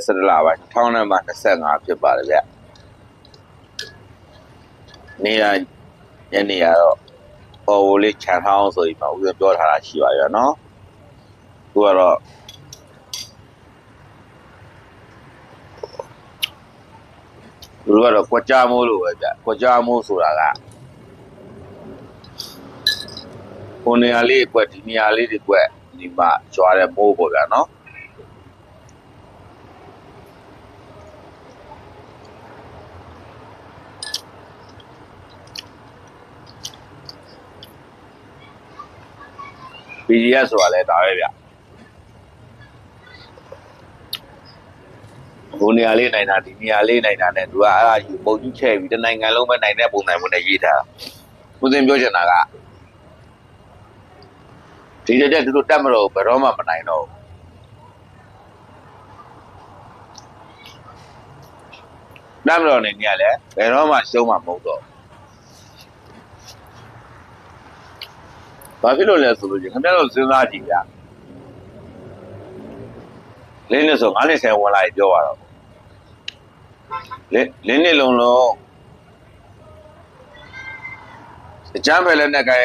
ရက်17လပိုင်း2025ဖြစ်ပါတယ်ဗျနေရညနေရတော့ပေါ်ဝလေးခြံထောင်းဆိုပြီးမှဦးဇင်းပြောထားတာရှိပါရဲ့နော်သူကတော့သူတို့ကတော့ကွက်ကြမိုးလို့ပဲဗျကွက်ကြမိုးဆိုတာကဟိုနေရာလေးကွက်ဒီနေရာလေးတွေကွက်ဒီမှာကြွားတဲ့မိုးပေါ့ဗျာနော် PDF ဆိုတာလဲဒါပဲဗျဟိုနေရာလေးနိုင်တာဒီနေရာလေးနိုင်တာနဲ့သူကအဲ့ဒါယူပုံကြီးချဲ့ပြီးတနိုင်ငံလုံးပဲနိုင်တဲ့ပုံစံမျိုးနဲ့ရေးထားတာဦးစင်ပြောချင်တာကဒီတဲ့သူတို့တက်မလို့ဘယ်တော့မှမနိုင်တော့ဘူးတက်မလို့နေနေရလဲဘယ်တော့မှရှုံးမှာမဟုတ်တော့ ဘာဖြစ်လို့လဲဆိုလို့ချင်းခင်ဗျားတို့စဉ်းစားကြည့်ဗျလင်းနေဆိုငါးနှစ်ဆယ်ဝင်လာပြောရတော့လင်းလင်းနေလုံးလုံးအကြမ်းဖက်လက်နဲ့ကဲ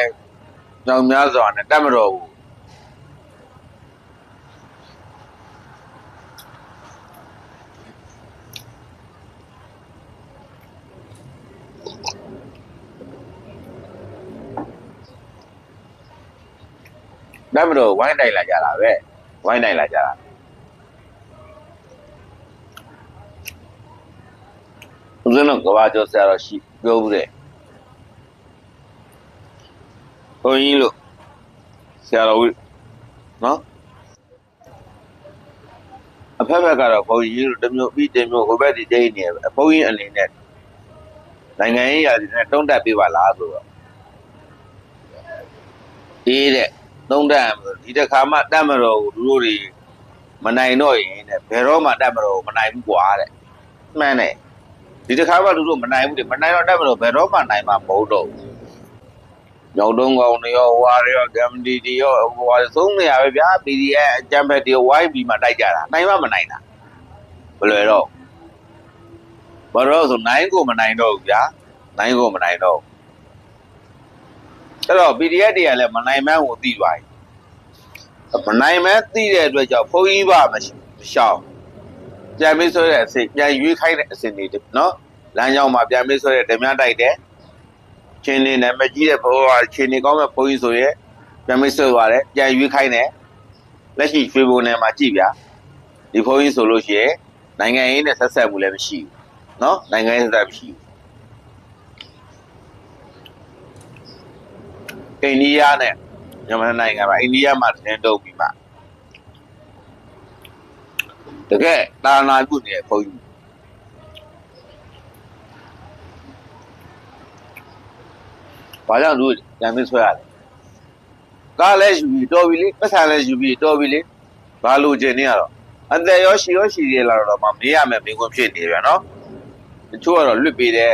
ကြောင်များစွာနဲ့တက်မတော်ဘူး တက်မတော်ဝိုင်းတိုက်လာကြတာပဲဝိုင်းတိုက်လာကြတာဦးဇင်းတို့ကဘာကျော်ဆရာတော်ရှိပြောဘူးတဲ့ဘုန်းကြီးလို့ဆရာတော်ဝိနော်အဖက်ဖက်ကတော့ဘုန်းကြီးတို့တစ်မျိုးပြီးတစ်မျိုးဟိုဘက်ဒီတိတ်နေပဲဘုန်းကြီးအနေနဲ့နိုင်ငံရေးရာတွေနဲ့တုံးတက်ပေးပါလားဆိုတော့ဒီတဲ့ တုံးတက်ဒီတစ်ခါမှတက်မတော်ဘူးသူတို့တွေမနိုင်တော့ရင်တဲ့ဘယ်တော့မှတက်မတော်ဘူးမနိုင်ဘူးကွာတဲ့မှန်တယ်ဒီတစ်ခါမှသူတို့မနိုင်ဘူးတဲ့မနိုင်တော့တက်မတော်ဘယ်တော့မှနိုင်မှာမဟုတ်တော့ဘူးညောင်တုံးကောင်တွေရောဟွာတွေရောဂမ်ဒီတွေရောဟွာသုံးနေရပဲဗျာ PDF အကြံဖက်တွေဝိုင်းပြီးမှတိုက်ကြတာနိုင်မှမနိုင်တာဘယ်လိုတော့ဘာလို့ဆိုနိုင်ကိုမနိုင်တော့ဘူးဗျာနိုင်ကိုမနိုင်တော့ အဲ့တော့ PDF တွေကလည်းမနိုင်မှန်းကိုသိသွားပြီမနိုင်မှန်းသိတဲ့အတွက်ကြောင့်ဘုန်းကြီးပါမရှောင်ပြန်ပြီးဆိုတဲ့အစစ်ပြန်ရွေးခိုင်းတဲ့အစစ်တွေနော်လမ်းကြောင်းမှာပြန်ပြီးဆိုတဲ့ဓမြတိုက်တယ်ချင်းနေနဲ့မကြီးတဲ့ဘိုးကချင်းနေကောင်းမဲ့ဘုန်းကြီးဆိုရဲပြန်ပြီးဆိုသွားတယ်ပြန်ရွေးခိုင်းတယ်လက်ရှိရွှေဘုံနယ်မှာကြည့်ဗျာဒီဘုန်းကြီးဆိုလို့ရှိရင်နိုင်ငံရေးနဲ့ဆက်ဆက်မှုလည်းမရှိဘူးနော်နိုင်ငံရေးဆက်ဆက်မရှိဘူး အိန္ဒိယနဲ့မြန်မာနိုင်ငံမှာအိန္ဒိယမှာတင်းတုပ်ပြီးမှတကယ်တာနာပြုနေတဲ့ဘုန်းကြီးဘာကြောင့်သူပြန်ပြီးဆွဲရလဲကားလည်းယူပြီးတော်ပြီလေပတ်စံလည်းယူပြီးတော်ပြီလေဘာလို့ကျင်နေရတော့အသက်ရောရှိရောရှိသေးလားတော့မမေးရမယ်မင်းကွန်းဖြစ်နေပြန်နော်တချို့ကတော့လွတ်ပေးတယ်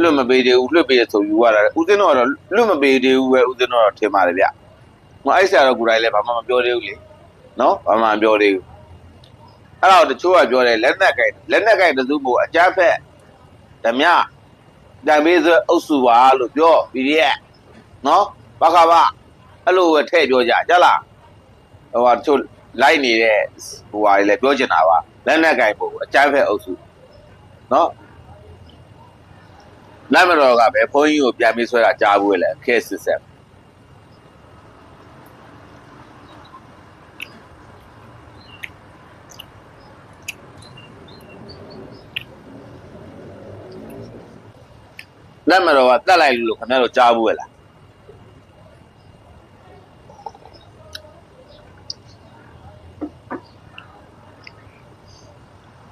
လွတ်မပေးသေးဘူးလွတ်ပေးရဆိုယူရတာဦးစင်းတော့ကတော့လွတ်မပေးသေးဘူးပဲဦးစင်းတော့ထင်ပါတယ်ဗျဟိုအဲ့ဆရာတော်ကိုယ်တိုင်လည်းဘာမှမပြောသေးဘူးလေနော်ဘာမှမပြောသေးဘူးအဲ့တော့တချို့ကပြောတယ်လက်နက်ကင်လက်နက်ကင်တစုမို့အကြမ်းဖက်ဓမြတံပေးစအုပ်စုပါလို့ပြောပြီးရနော်ဘာခါပါအဲ့လိုပဲထည့်ပြောကြကြလားဟိုဟာတချို့လိုက်နေတဲ့ဟိုဟာတွေလည်းပြောချင်တာပါလက်နက်ကင်ပို့အကြမ်းဖက်အုပ်စုနော် လက်မတော်ကပဲဘုန်းကြီးကိုပြန်ပြီးဆွဲတာကြားဘူးလေခဲစစ်ဆက်လက်မတော်ကတက်လိုက်လို့ခင်ဗျားတို့ကြားဘူးလေလား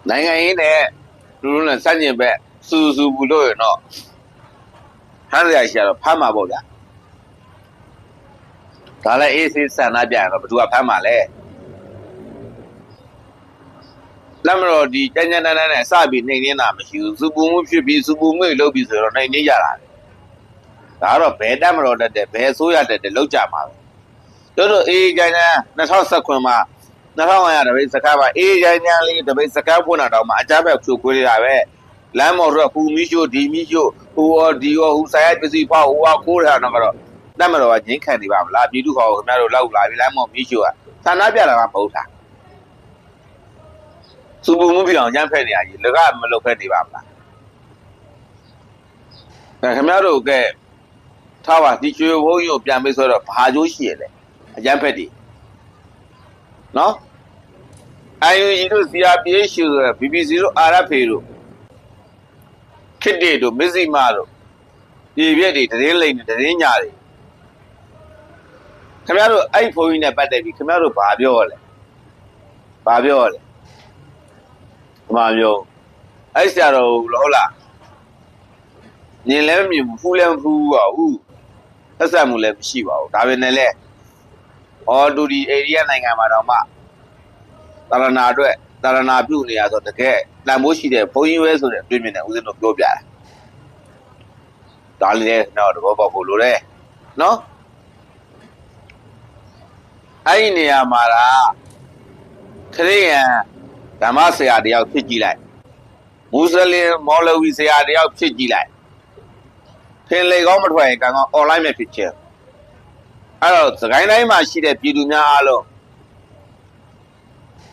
နိုင်ငံရေးနဲ့လူလူနဲ့စัจကျင်ဘက်စူစူဘူးလို့ရတော့ ဖမ်းရရှိရတော့ဖမ်းမှာပေါ့ဗျာဒါလည်းအေးဆေးဆန္ဒပြရင်တော့ဘယ်သူကဖမ်းမှာလဲလက်မတော်ဒီကြမ်းကြမ်းတမ်းတမ်းနဲ့စပြီးနှိမ်နေတာမရှိဘူးစူပူမှုဖြစ်ပြီးစူပူမှုလုပ်ပြီးဆိုတော့နှိမ်နေကြတာဒါကတော့ဘယ်တက်မတော်တက်တယ်ဘယ်ဆိုးရတက်တယ်လောက်ကြမှာပဲတို့တို့အေးကြမ်းကြမ်း2019မှာ2500တပိတ်စကားပါအေးရိုင်းညာလေးတပိတ်စကားဖွင့်တာတော့မှအကြမ်းဖက်ဖြိုခွေးနေတာပဲ လမ်းမော်တော့ဟူမီရှိုဒီမီရှိုဟူအော်ဒီအော်ဟူဆိုင်ရပစ္စည်းပေါ့ဟူဟာခိုးတာတော့ကတော့တတ်မတော်ကငင်းခံနေပါမလားပြည်သူခေါ်ခင်ဗျားတို့လောက်လာပြီလမ်းမော်မီရှိုကသာနာပြတာကမဟုတ်တာစူပူမှုပြောင်ရမ်းဖက်နေရကြီးလကမလုတ်ဖက်နေပါမလားအဲခင်ဗျားတို့ကဲထားပါဒီချွေဘုံကြီးကိုပြန်ပေးဆိုတော့ဘာကျိုးရှိရလဲအရမ်းဖက်ဒီနော် IUG တို့ CRPH တို့ BBC တို့ RFA တို့ ခစ်တေတို့မစ္စည်းမတို့ပြည်ပြက်တွေတရင်လိန်တွေတရင်ညာတွေခင်ဗျားတို့အဲ့ဖုန်းကြီးနဲ့ပတ်သက်ပြီးခင်ဗျားတို့ဘာပြောရလဲဘာပြောရလဲဘာပြောအဲ့ဆရာတော်ဟုတ်လားညင်လည်းမမြင်ဘူးဖူးလည်းမဖူးပါဘူးသက်ဆက်မှုလည်းမရှိပါဘူးဒါပဲနဲ့လေဟောတူဒီအေရီးယားနိုင်ငံမှာတော့မှတာရဏအတွက် တာရဏပြုနေရဆိုတကယ်တန်ဖိုးရှိတဲ့ဘုန်းကြီးပဲဆိုတဲ့တွေ့မြင်တဲ့ဦးဇင်းတို့ပြောပြတာဒါလေးလည်းတော့တဘောပေါက်ဖို့လိုတယ်နော်အဲ့ဒီနေရာမှာလားခရိယန်ဓမ္မဆရာတယောက်ဖြစ်ကြည့်လိုက်မွတ်စလင်မော်လဝီဆရာတယောက်ဖြစ်ကြည့်လိုက်ထင်လေကောင်းမထွက်ရင်ကံကောင်း online မှာဖြစ်ချင်အဲ့တော့စကိုင်းတိုင်းမှာရှိတဲ့ပြည်သူများအားလုံး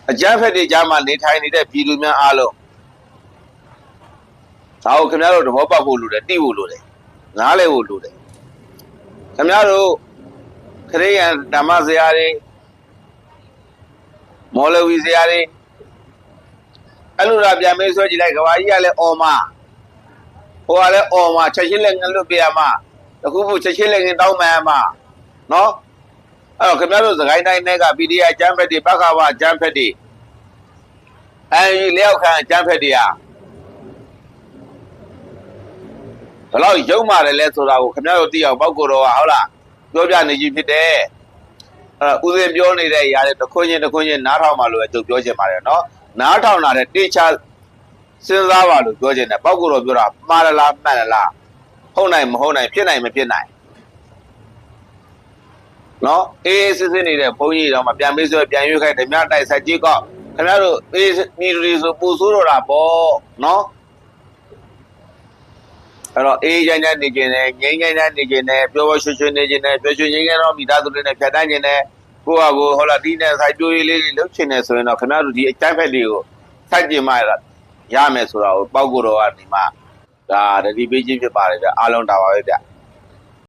အကြမ်းဖက်တွေကြားမှာနေထိုင်နေတဲ့ပြည်သူများအားလုံးဒါကိုခင်ဗျားတို့သဘောပေါက်ဖို့လိုတယ်သိဖို့လိုတယ်နားလည်ဖို့လိုတယ်ခင်ဗျားတို့ခရိယန်ဓမ္မစရာတွေမော်လဝီစရာတွေအဲ့လိုလာပြန်မေးဆွဲကြည့်လိုက်ကဘာကြီးကလည်းအော်မဟိုကလည်းအော်မချက်ချင်းလည်းငလွတ်ပြရမှာတခုခုချက်ချင်းလည်းငတောင်းမှန်မှာနော် အဲ့တော့ခင်ဗျားတို့စကိုင်းတိုင်းထဲက PDF အကြမ်းဖက်တွေပခါဝအကြမ်းဖက်တွေအဲဒီလျောက်ခံအကျန်းဖက်တွေကဘယ်လောက်ရုံမာတယ်လဲဆိုတာကိုခင်ဗျားတို့သိအောင်ပောက်ကိုတော့ဟုတ်လားပြောပြနေကြီးဖြစ်တယ်အဲ့ဒါဥစဉ်ပြောနေတဲ့ຢာတဲ့တစ်ခွန်းချင်းတစ်ခွန်းချင်းနားထောင်ပါလို့ပဲသူပြောချင်ပါတယ်နော်နားထောင်လာတဲ့တေချာစဉ်းစားပါလို့ပြောချင်တယ်ပောက်ကိုတော့ပြောတာမှားလားမှန်လားဟုတ်နိုင်မဟုတ်နိုင်ဖြစ်နိုင်မဖြစ်နိုင် နော်အေးအေးစစ်စစ်နေတဲ့ဘုန်းကြီးတော့မပြန်ပေးဆိုပြန်ရွေးခိုင်းဓမြတိုက်ဆက်ကြီးကောက်ခင်ဗျားတို့အေးမိရီဆိုပူဆိုးတော့တာပေါ့နော်အဲ့တော့အေးချမ်းချမ်းနေကျင်တယ်ငြိမ်းချမ်းချမ်းနေကျင်တယ်ပျော်ပျော်ရွှင်ရွှင်နေကျင်တယ်ပျော်ရွှင်ငြိမ်းချမ်းတော့မိသားစုတွေနဲ့ဖြတ်တန်းကျင်တယ်ကိုယ့်ဟာကိုယ်ဟောလာဒီနဲ့ဆိုင်ပြိုးရေးလေးတွေလုပ်ချင်တယ်ဆိုရင်တော့ခင်ဗျားတို့ဒီအတိုင်းဖက်တွေကိုစိုက်ကျင်မှရမယ်ဆိုတာကိုပောက်ကိုတော့ကနေမှဒါတတိပေးခြင်းဖြစ်ပါတယ်ဗျအားလုံးဒါပါပဲဗျ